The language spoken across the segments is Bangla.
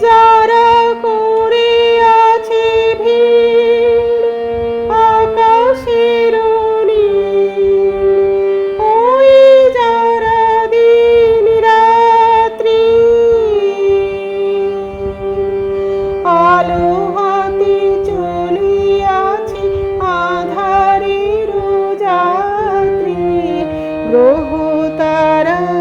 যারা করিয়াছে ভিড় আকাশের ওই যারা দিন রাত্রি আলো হাতে চলিয়াছি আধারের যাত্রী, গ্রহ তারা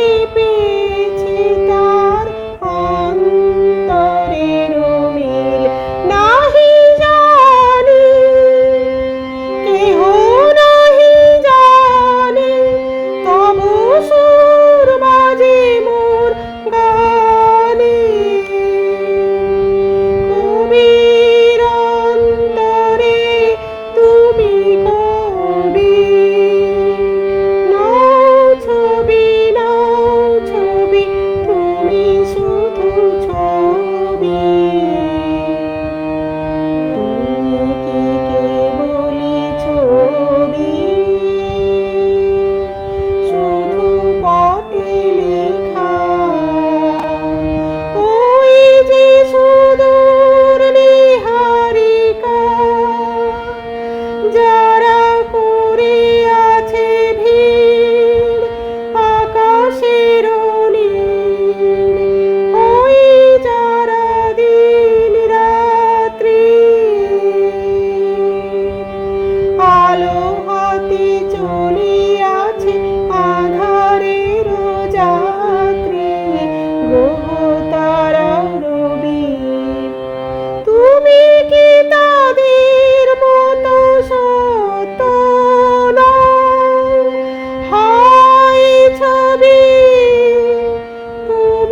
দেবে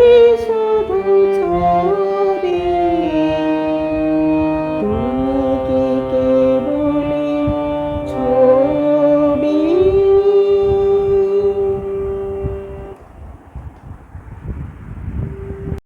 Jesus.